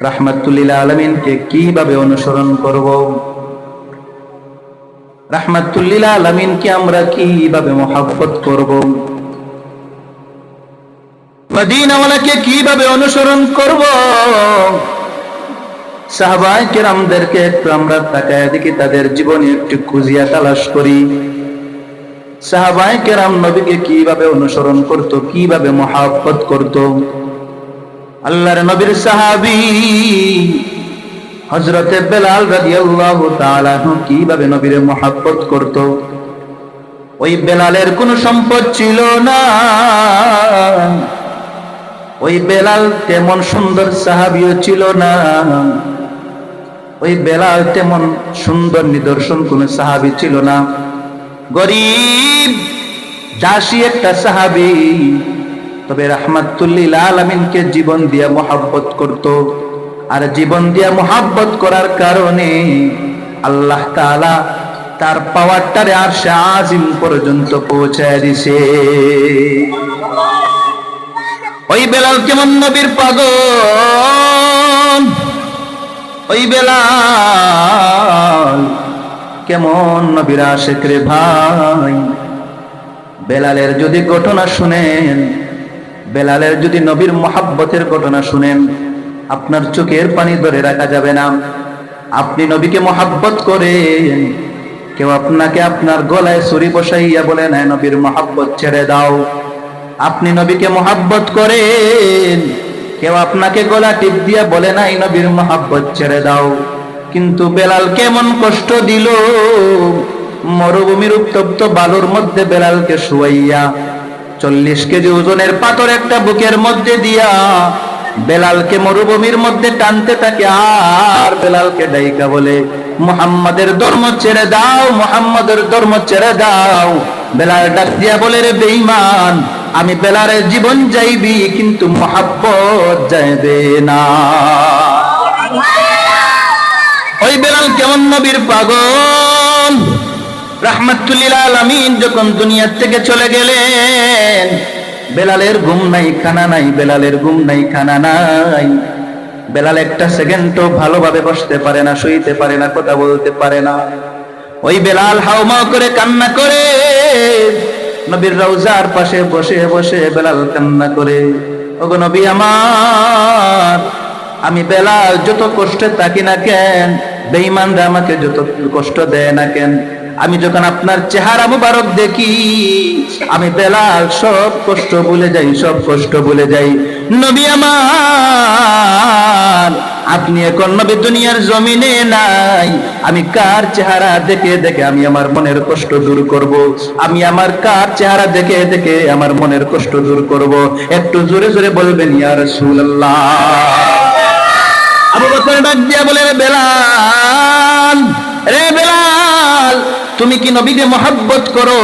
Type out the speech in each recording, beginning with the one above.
রাহমাতুল্লিল আলমিনকে কীভাবে অনুসরণ করব? রাহমাতুল্লিল আলমিনকে আমরা কীভাবে মহাব্বত করব? মদিনাওয়ালাকে কীভাবে অনুসরণ করব? কেরামদেরকে একটু আমরা তাকায় দেখি, তাদের জীবনে একটু খুঁজিয়া তালাশ করি। সাহাবাই কেরাম নবীকে কীভাবে অনুসরণ করত, কীভাবে মহাব্বত করত? আল্লাহর নবীর সাহাবি হজরতে বেলাল রাদিয়াল্লাহু তাআলা কীভাবে নবীর মহাব্বত করত? ওই বেলালের কোনো সম্পদ ছিল না। ওই বেলাল তেমন সুন্দর সাহাবিও ছিল না। ওই বেলাল তেমন সুন্দর নিদর্শন কোন সাহাবি ছিল না। গরিব চাষি একটা সাহাবি। তবে রাহমাতুল্লিল আলমিনকে জীবন দিয়া মোহাব্বত করত। আর জীবন দিয়া মোহাব্বত করার কারণে আল্লাহ তাআলা তার পাওয়ারটারে আর সে আজিম পর্যন্ত পৌঁছায় দিছে। ওই বেলাল কেমন নবীর পাগল? ওই বেলাল কেমন নবীর আশেক রে ভাই? বেলালের যদি ঘটনা শুনেন বেলালের যদি নবীর মহাব্বতের ঘটনা শুনেন, আপনার চোখের পানি ধরে রাখা যাবে না। আপনি নবীকে মহাব্বত করেন, কেউ আপনাকে আপনার গলায় ছুরি বসাইয়া বলে নাই নবীর মহাব্বত ছেড়ে দাও। আপনি নবীকে মহাব্বত করেন, কেউ আপনাকে গলা টিপ দিয়া বলে নাই, নবীর মহাব্বত ছেড়ে দাও। কিন্তু বেলাল কেমন কষ্ট দিল, মরুভূমির উত্তপ্ত বালুর মধ্যে বেলালকে শুয়াইয়া চল্লিশ কেজি ওজনের পাথর একটা বুকের মধ্যে দিয়া বেলালকে মরুভূমির মধ্যে টানতে থাকে। আর বেলালকে ডাইকা বলে মুহাম্মাদের ধর্ম ছেড়ে দাও মুহাম্মাদের ধর্ম ছেড়ে দাও। বেলাল ডাক দিয়া বলে রে বেঈমান আমি বেলারের জীবন যাইবি কিন্তু মহাব্বত যাইবে না। ওই বেলাল কেমন নবীর পাগল? রাহমাতুল্লিল আলামিন যখন দুনিয়ার থেকে চলে গেলেন, বেলালের ঘুম নাই, খানা নাই, বেলালের ঘুম নাই, খানা নাই। বেলাল একটা সেকেন্ডও ভালোভাবে বসতে পারে না, শুইতে পারে না, কথা বলতে পারে না। ওই বেলাল হাউমাউ করে কান্না করে, নবীর রওজার পাশে বসে বসে বেলাল কান্না করে, ওগো নবী আমার, আমি বেলাল যত কষ্টে থাকি না কেন, বেঈমানরা আমাকে যত কষ্ট দেয় না কেন আমি যখন আপনার চেহারা মুবারক দেখি, আমি বেলাল সব কষ্ট ভুলে যাই, সব কষ্ট ভুলে যাই। নবী আমার, আপনি এখন নবী দুনিয়ার জমিনে নাই। আমি কার চেহারা দেখে দেখে আমি আমার মনের কষ্ট দূর করব? আমি আমার কার চেহারা দেখে দেখে আমার মনের কষ্ট দূর করব? একটু জোরে জোরে বলবেন, ইয়া রাসূলুল্লাহ। আবু বকর ডাক দিয়া বলে, রে বেলাল রে বেলাল তুমি কি নবীকে মহাব্বত করো?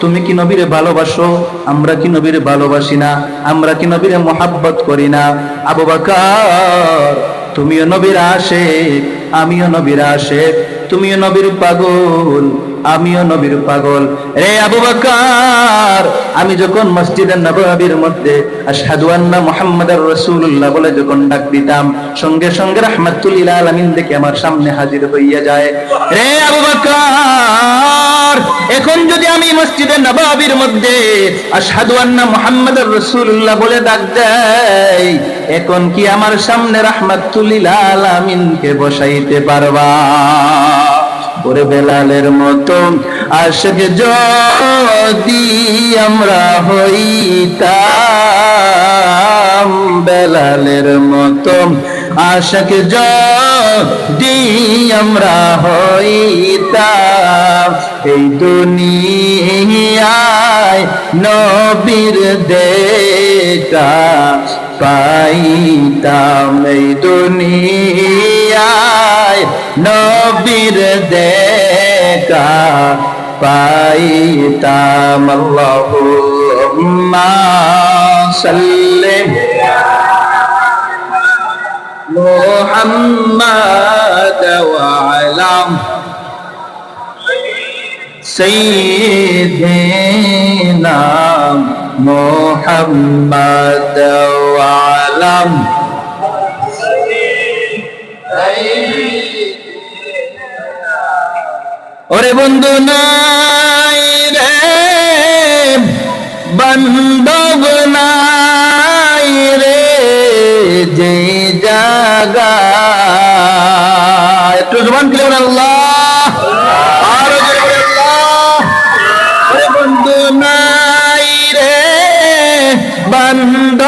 তুমি কি নবীরে ভালোবাসো? আমরা কি নবীরে ভালোবাসি না? আমরা কি নবীরে মহাব্বত করি না? আবু বাকার, তুমিও নবীর আসে আমিও নবীর আসে তুমিও নবীর পাগল আমিও নবীর পাগল। রে আবু বকর, আমি যখন মসজিদের নববীর মধ্যে আশহাদু আন্না মুহাম্মাদার রাসূলুল্লাহ বলে যখন ডাক দিতাম, সঙ্গে সঙ্গে রাহমাতুল্লিল আলামিন দেখে আমার সামনে হাজির হইয়া যায়। রে আবু বকর, এখন যদি আমি মসজিদের নববীর মধ্যে আশহাদু আন্না মুহাম্মাদার রাসূলুল্লাহ বলে ডাক দেই, এখন কি আমার সামনে রাহমাতুল্লিল আলামিনকে বসাইতে পারবা? ওরে বেলালের মতো আশেক যদি আমরা হইতাম বেলালের মতো আশেক যদি আমরা হইতাম, এই দুনিয়ায় নবীর দেখা পাইতাম। এই দুনিয়ায় নবীর দেখা পাইতাম। আল্লাহুম্মা সাল্লি محمد وعلى سيدنا محمد وعلى ওরে বন্ধু নাই রে বান্ধব নাই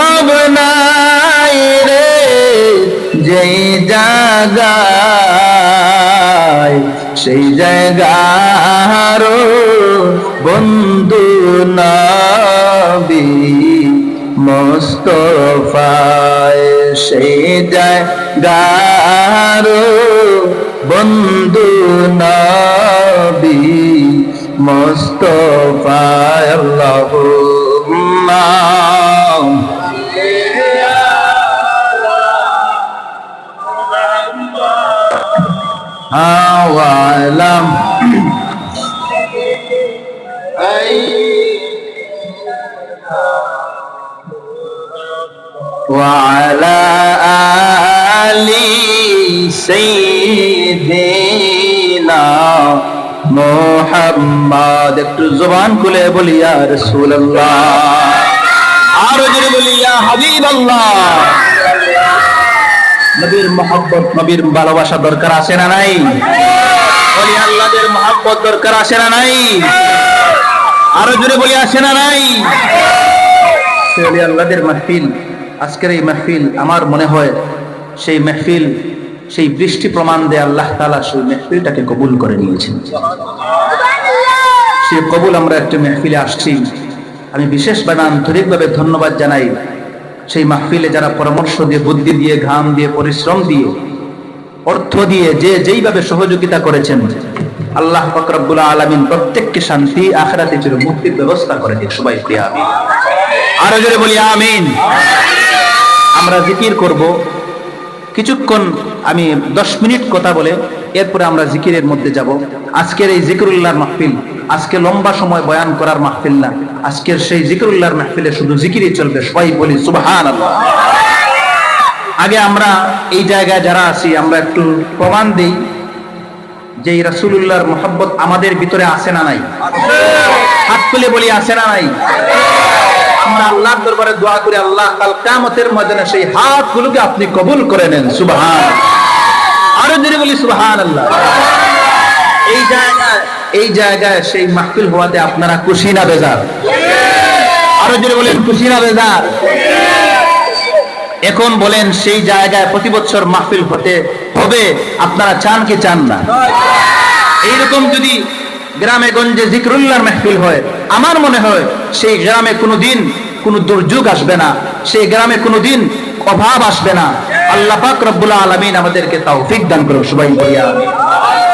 বান্ধব নাই রে, যেই জায়গায়, সেই জায়গার বন্ধু নবী মোস্তফায়, সেই জায়গার বন্ধু নবী মোস্তফায়, আল্লাহুম্মা আওয়ালাম وعلى آل سيدنا মোহাম্মদ একটু জবান খুলে বলি ইয়া রাসূলুল্লাহ আরো জোরে বলি ইয়া হাবিবাল্লাহ নবীর মহব্বত, নবীর ভালোবাসা দরকার আছে না নাই? বলি, আল্লাহদের মহব্বত দরকার আছে না নাই? আরও জোরে বলি আসে না নাই? অলি আল্লাহদের মাহফিল, আজকের এই মাহফিল আমার মনে হয় সেই মাহফিল, সেই বৃষ্টি প্রমাণ দেয় আল্লাহ তাআলা সেই মাহফিলটাকে কবুল করে নিয়েছেন। সে কবুল আমরা একটা মেহফিলে আসছি। আমি বিশেষভাবে আন্তরিকভাবে ধন্যবাদ জানাই সেই মাহফিলে যারা পরামর্শ দিয়ে, বুদ্ধি দিয়ে, ঘাম দিয়ে, পরিশ্রম দিয়ে, অর্থ দিয়ে যে যেইভাবে সহযোগিতা করেছেন, আল্লাহ ফকরাবুল আলমিন প্রত্যেককে শান্তি, আখরাতে চির মুক্তির ব্যবস্থা করে দিন। সবাই প্রিয়া আমিন। আরও জোরে বলি আমিন। আমরা জিকির করব। কিছুক্ষণ আমি দশ মিনিট কথা বলে এরপরে আমরা জিকিরের মধ্যে যাব। আজকের এই জিকিরুল্লাহর মাহফিল, আজকে লম্বা সময় বয়ান করার মাহফিল না। আজকের সেই জিকিরুল্লাহর মাহফিলে শুধু জিকিরই চলবে, সবাই বলি সুবহান আগে আমরা এই জায়গায় যারা আছি, আমরা একটু প্রমাণ দিই যে রাসূলুল্লাহর মোহাব্বত আমাদের ভিতরে আছে না নাই। হাত তুলে বলি, আছে না নাই? আমরা আল্লাহর দরবারে দোয়া করি, আল্লাহ কাল কিয়ামতের ময়দানে সেই হাতগুলোকে আপনি কবুল করে নেন সুবহান জোরে বলি সুবহান আল্লাহ এই জায়গায় এই জায়গায় সেই মাহফিল হওয়াতে আপনারা খুশি না বেজার? আরও জোরে বলেন, খুশি না বেজার? এখন বলেন, সেই জায়গায় প্রতি বছর মাহফিল হতে হবে, আপনারা চান কি চান না? এইরকম যদি গ্রামে গঞ্জে জিক্রুল্লাহর মাহফিল হয়, আমার মনে হয় সেই গ্রামে কোনোদিন কোনো দুর্যোগ আসবে না, সেই গ্রামে কোনোদিন অভাব আসবে না। আল্লাহ পাক রব্বুল আলমিন আমাদেরকে ফিক দান করুন সবাই আমিন।